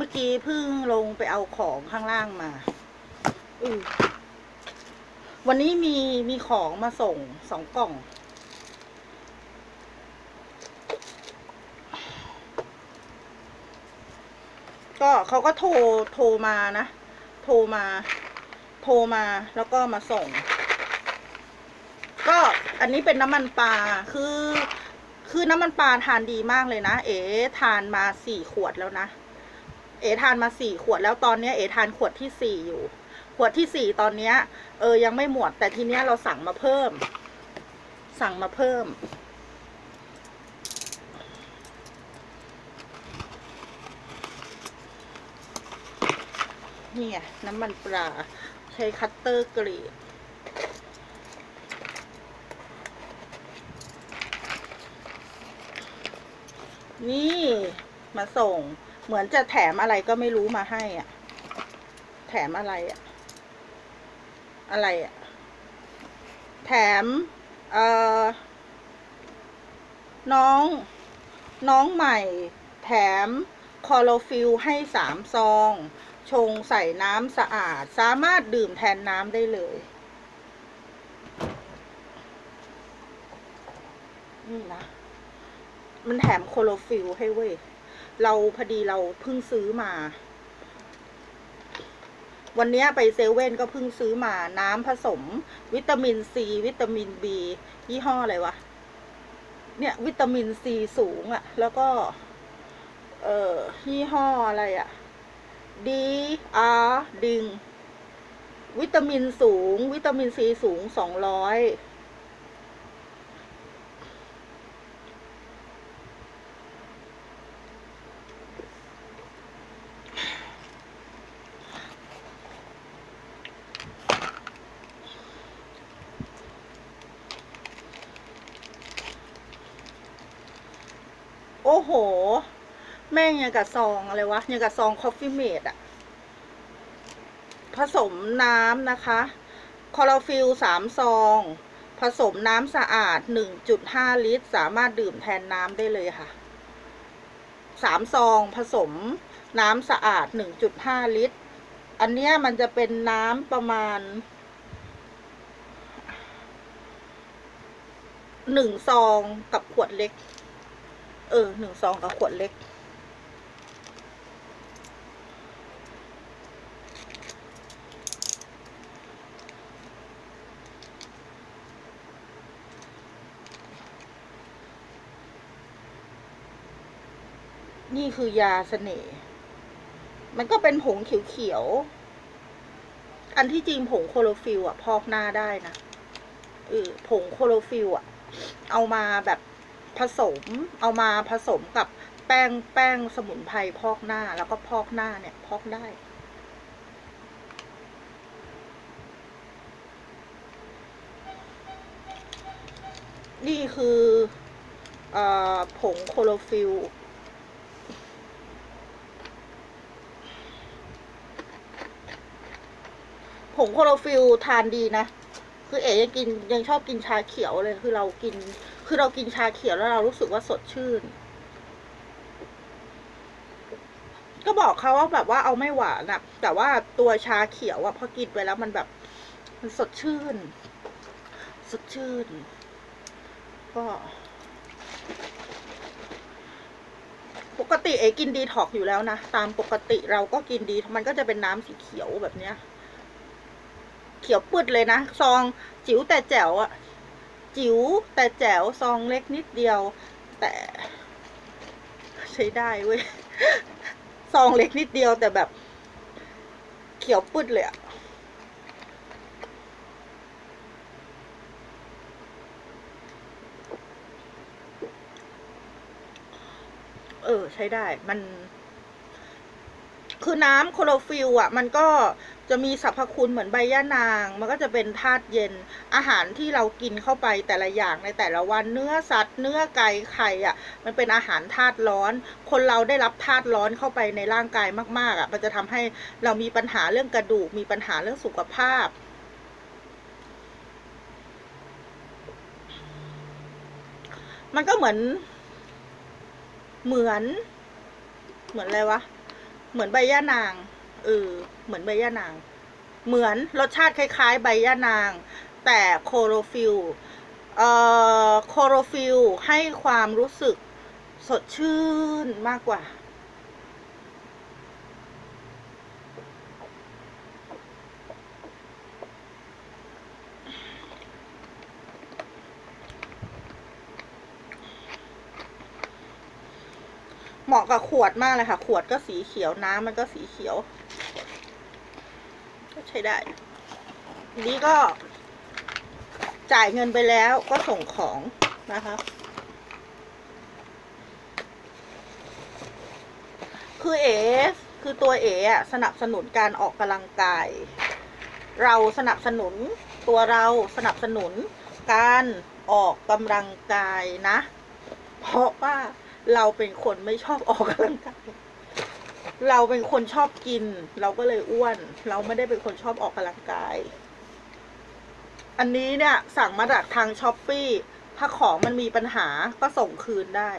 เมื่อกี้เพิ่งลงไปเอาของข้างล่างมาอือวันนี้มีมีของมาส่งสองกล่อง ก็เขาก็โทรโทรมานะ โทรมา โทรมาแล้วก็มาส่ง ก็อันนี้เป็นน้ำมันปลาคือ คือน้ำมันปลาทานดีมากเลยนะ เอ๋ทานมาสี่ขวดแล้วนะ เอทานมาสี่ขวดแล้วตอนเนี้ยเอทานขวดที่สี่อยู่ ขวดที่สี่ตอนเนี้ย เออยังไม่หมด แต่ทีเนี้ยเราสั่งมาเพิ่ม สั่งมาเพิ่ม นี่ไงน้ำมันปลาใช้คัตเตอร์กรีดนี่ มาส่ง เหมือนจะแถมอะไรก็ไม่รู้มาให้อะ แถมอะไรอะ อะไรอะ แถม เอ่อ น้อง น้องใหม่ แถมคอโลฟิลให้สามซอง ชงใส่น้ำสะอาด สามารถดื่มแทนน้ำได้เลย นี่นะ มันแถมโคโลฟิลให้เว้ย เราพอดีเราเพิ่งซื้อมา วันนี้ไปเซเว่นก็เพิ่งซื้อมาน้ำผสม วิตามินซีวิตามินบียี่ห้ออะไรวะ เนี่ย วิตามินซีสูงอะ่ะแล้วก็ เอ่อยี่ห้ออะไรอะ่ะดีอาดิง วิตามินสูง วิตามินซีสูงสองร้อย โอ้โห แม่งยังกับซองอะไรวะยังกับซองคอฟฟี่เมดอะผสมน้ำนะคะ คอร์ฟิลสามซอง ผสมน้ำสะอาดหนึ่งจุดห้าลิตร สามารถดื่มแทนน้ำได้เลยค่ะสามซอง ผสมน้ำสะอาดหนึ่งจุดห้าลิตร อันเนี้ยมันจะเป็นน้ำประมาณหนึ่งซองกับขวดเล็ก เออหนึ่งซองกับขวดเล็ก นี่คือยาเสน่ห์ มันก็เป็นผงเขียวๆ อันที่จริงผงโคโลฟิลอะพอกหน้าได้นะเออผงโคโลฟิลอะเอามาแบบ ผสมเอามาผสมกับแป้งแป้งสมุนไพรพอกหน้าแล้วก็พอกหน้าเนี่ยพอกได้ นี่คืออผงโคโลฟิลผงโคโลฟิลทานดีนะ คือเอ๋ยังกินยังชอบกินชาเขียวเลย คือเรากิน คือเรากินชาเขียวแล้วเรารู้สึกว่าสดชื่น ก็บอกเขาว่าแบบว่าเอาไม่หวานอะแต่ว่าตัวชาเขียวอะพอกินไปแล้วมันแบบ มันสดชื่น สดชื่น ก็ปกติเอกินดีท็อกอยู่แล้วนะ ตามปกติเราก็กินดี มันก็จะเป็นน้ำสีเขียวแบบเนี้ย เขียวปืดเลยนะ ซองจิ๋วแต่แจ๋วอะ จิ๋วแต่แจ๋วซองเล็กนิดเดียว แต่ใช้ได้เว้ยซองเล็กนิดเดียวแต่แบบ เขียวปืดเลยอะเออ ใช้ได้มัน คือน้ำโคโลฟิลอะ มันก็จะมีสรรพคุณเหมือนใบย่านาง มันก็จะเป็นธาตุเย็น อาหารที่เรากินเข้าไปแต่ละอย่างในแต่ละวันเนื้อสัตว์ เนื้อไก่ไข่อะ มันเป็นอาหารธาตุร้อน คนเราได้รับธาตุร้อนเข้าไปในร่างกายมาก ๆ อะ มันจะทำให้เรามีปัญหาเรื่องกระดูก มีปัญหาเรื่องสุขภาพมันก็เหมือน เหมือน เหมือนอะไรวะ เหมือนใบย่านาง เออ เหมือนใบย่านาง เหมือนรสชาติคล้ายๆ ใบย่านาง แต่โคโรฟิลเอ่อโคโรฟิลให้ความรู้สึกสดชื่นมากกว่า เหมาะกับขวดมากเลยค่ะ ขวดก็สีเขียวน้ำมันก็สีเขียว ก็ใช้ได้ทีนี้ก็ จ่ายเงินไปแล้วก็ส่งของนะคะ คือเอคือตัวเออะสนับสนุนการออกกำลังกาย เราสนับสนุนตัวเราสนับสนุนการออกกำลังกายนะ เพราะว่า เราเป็นคนไม่ชอบออกกำลังกายเราเป็นคนชอบกิน เราก็เลยอ้วน เราไม่ได้เป็นคนชอบออกกำลังกาย อันนี้เนี่ย สั่งมาจากทางช้อปปี้ถ้าของมันมีปัญหาก็ส่งคืนได้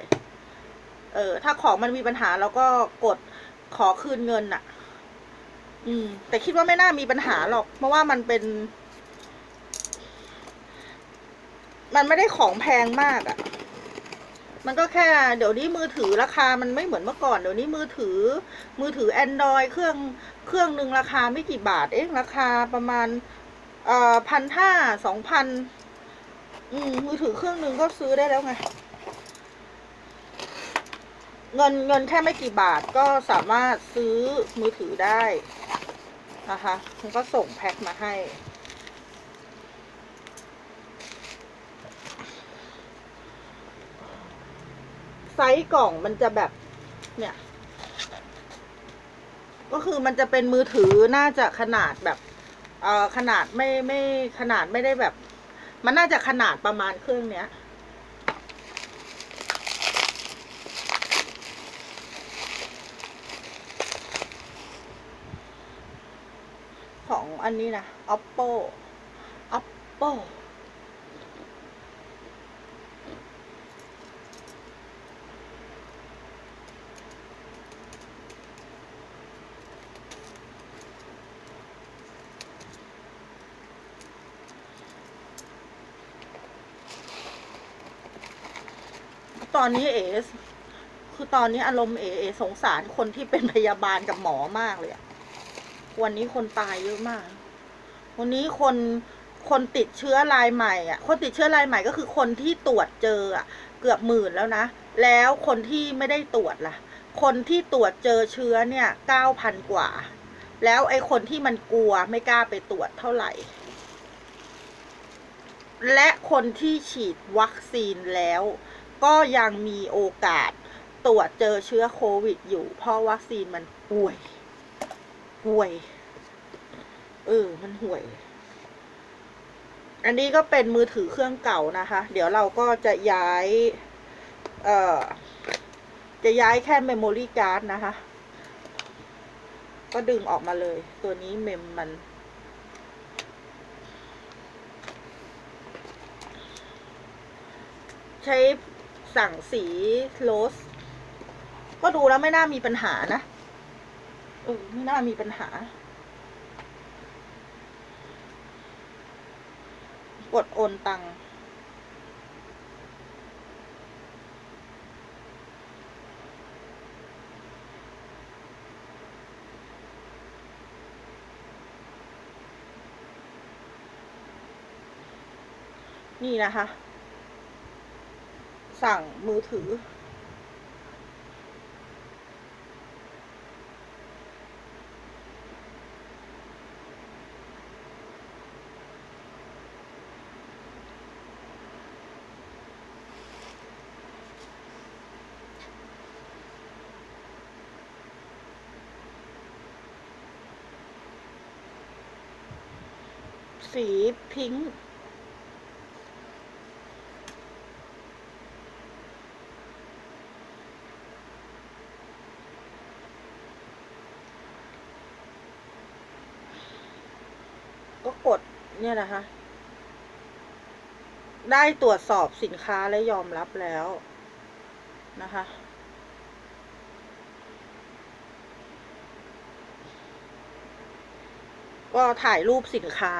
เออ ถ้าของมันมีปัญหาเราก็กดขอคืนเงินอะอืม แต่คิดว่าไม่น่ามีปัญหาหรอก เพราะว่ามันเป็น มันไม่ได้ของแพงมากอะ มันก็แค่เดี๋ยวนี้มือถือราคามันไม่เหมือนเมื่อก่อน เดี๋ยวนี้มือถือ มือถือ Android เครื่องเครื่องหนึ่งราคาไม่กี่บาทเองราคาประมาณเอ่อพันห้าสองพันอืมมือถือเครื่องหนึ่งก็ซื้อได้แล้วไง เงินเงินแค่ไม่กี่บาทก็สามารถซื้อมือถือได้นะคะมันก็ส่งแพ็คมาให้ ไซส์กล่องมันจะแบบ เนี่ย ก็คือมันจะเป็นมือถือน่าจะขนาดแบบเอ่อขนาดไม่ไม่ขนาดไม่ได้แบบ มันน่าจะขนาดประมาณเครื่องเนี้ยของอันนี้นะ oppo oppo ตอนนี้เอส คือตอนนี้อารมณ์เอเอสงสารคนที่เป็นพยาบาลกับหมอมากเลยอะวันนี้คนตายเยอะมาก วันนี้คนคนติดเชื้อรายใหม่อะคนติดเชื้อรายใหม่ก็คือคนที่ตรวจเจออะเกือบหมื่นแล้วนะ แล้วคนที่ไม่ได้ตรวจล่ะ คนที่ตรวจเจอเชื้อเนี่ยเก้าพันกว่า แล้วไอ้คนที่มันกลัวไม่กล้าไปตรวจเท่าไหร่ และคนที่ฉีดวัคซีนแล้ว ก็ยังมีโอกาสตรวจเจอเชื้อโควิดอยู่ เพราะวัคซีนมันห่วย ห่วย เออ มันห่วย อันนี้ก็เป็นมือถือเครื่องเก่านะคะ เดี๋ยวเราก็จะย้าย เอ่อ จะย้ายแค่เมมโมรี่การ์ดนะคะ ก็ดึงออกมาเลย ตัวนี้เมมมันใช้ สั่งสีโรส ก็ดูแล้วไม่น่ามีปัญหานะเออไม่น่ามีปัญหา กดโอนตังค์นี่นะคะ สั่งมือถือ สีพิงค์ เนี่ยนะคะ ได้ตรวจสอบสินค้าและยอมรับแล้วนะคะ ก็ถ่ายรูปสินค้า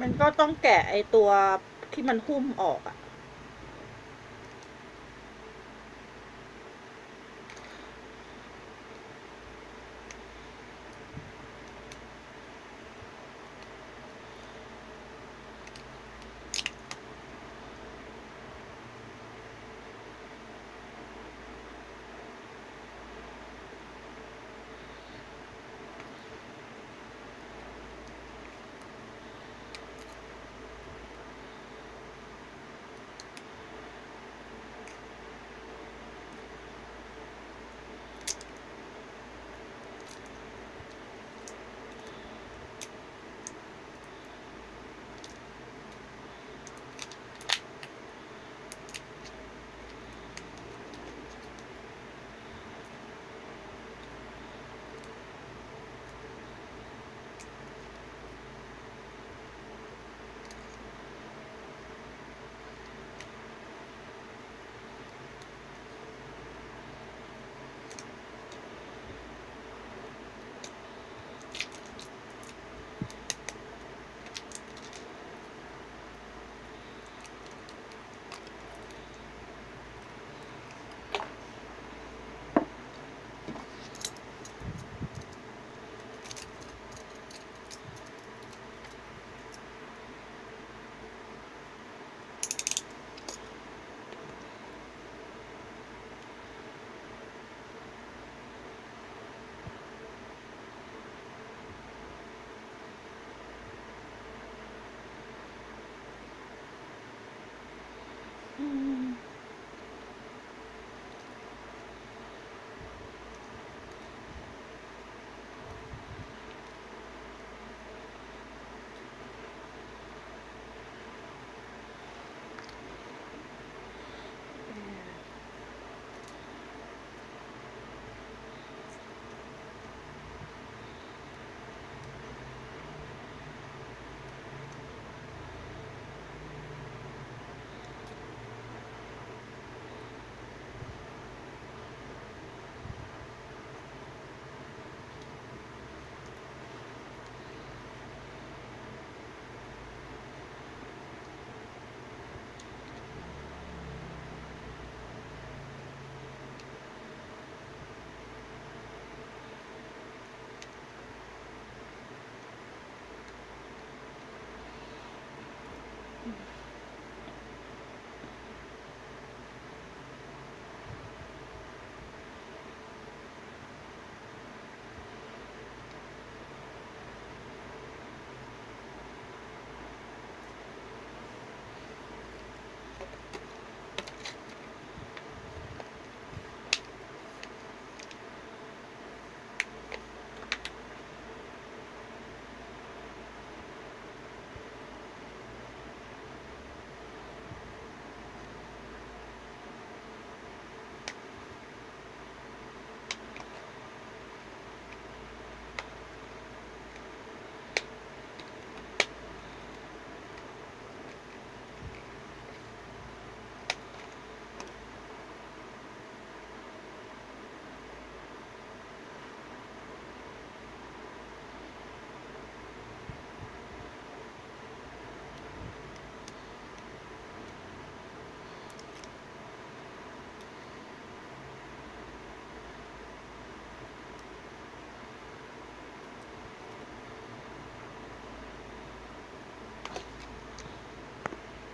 มันก็ต้องแกะไอตัวที่มันหุ้มออกอะ